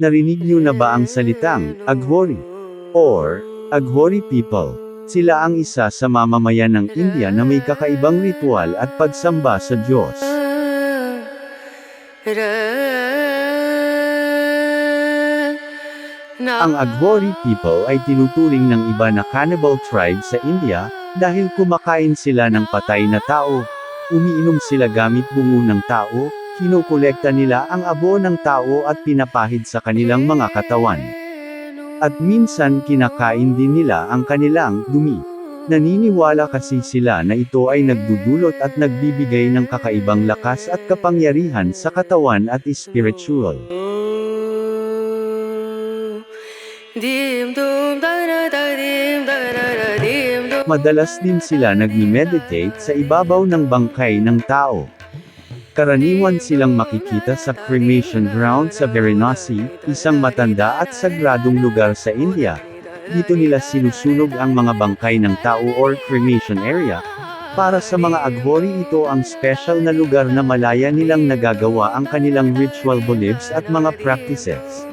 Narinig niyo na ba ang salitang, Aghori? Or, Aghori people? Sila ang isa sa mamamayan ng India na may kakaibang ritual at pagsamba sa Diyos. Ang Aghori people ay tinuturing ng iba na cannibal tribe sa India, dahil kumakain sila ng patay na tao, umiinom sila gamit bungo ng tao, kinukolekta nila ang abo ng tao at pinapahid sa kanilang mga katawan. At minsan kinakain din nila ang kanilang dumi. Naniniwala kasi sila na ito ay nagdudulot at nagbibigay ng kakaibang lakas at kapangyarihan sa katawan at spiritual. Madalas din sila nagmi-meditate sa ibabaw ng bangkay ng tao. Karaniwan silang makikita sa cremation ground sa Varanasi, isang matanda at sagradong lugar sa India. Dito nila sinusunog ang mga bangkay ng tao or cremation area. Para sa mga Aghori ito ang special na lugar na malaya nilang nagagawa ang kanilang ritual beliefs at mga practices.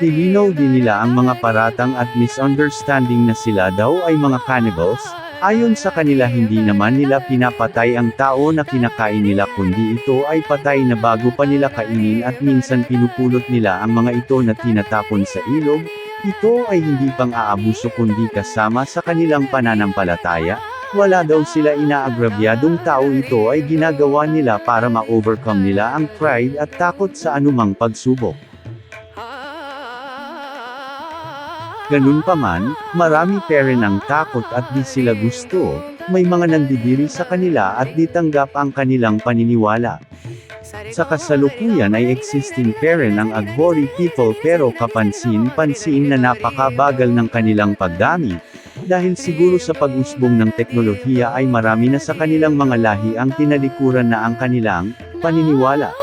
Nilinaw din nila ang mga paratang at misunderstanding na sila daw ay mga cannibals, ayon sa kanila hindi naman nila pinapatay ang tao na kinakain nila kundi ito ay patay na bago pa nila kainin at minsan pinupulot nila ang mga ito na tinatapon sa ilog, ito ay hindi pang aabuso kundi kasama sa kanilang pananampalataya, wala daw sila inaagrabyadong tao ito ay ginagawa nila para ma-overcome nila ang pride at takot sa anumang pagsubok. Ganun pa man, marami pa rin ang takot at di sila gusto, may mga nandidiri sa kanila at di tanggap ang kanilang paniniwala. Sa kasalukuyan ay existing pa rin ang Aghori people pero kapansin-pansin na napakabagal ng kanilang pagdami, dahil siguro sa pag-usbong ng teknolohiya ay marami na sa kanilang mga lahi ang tinalikuran na ang kanilang paniniwala.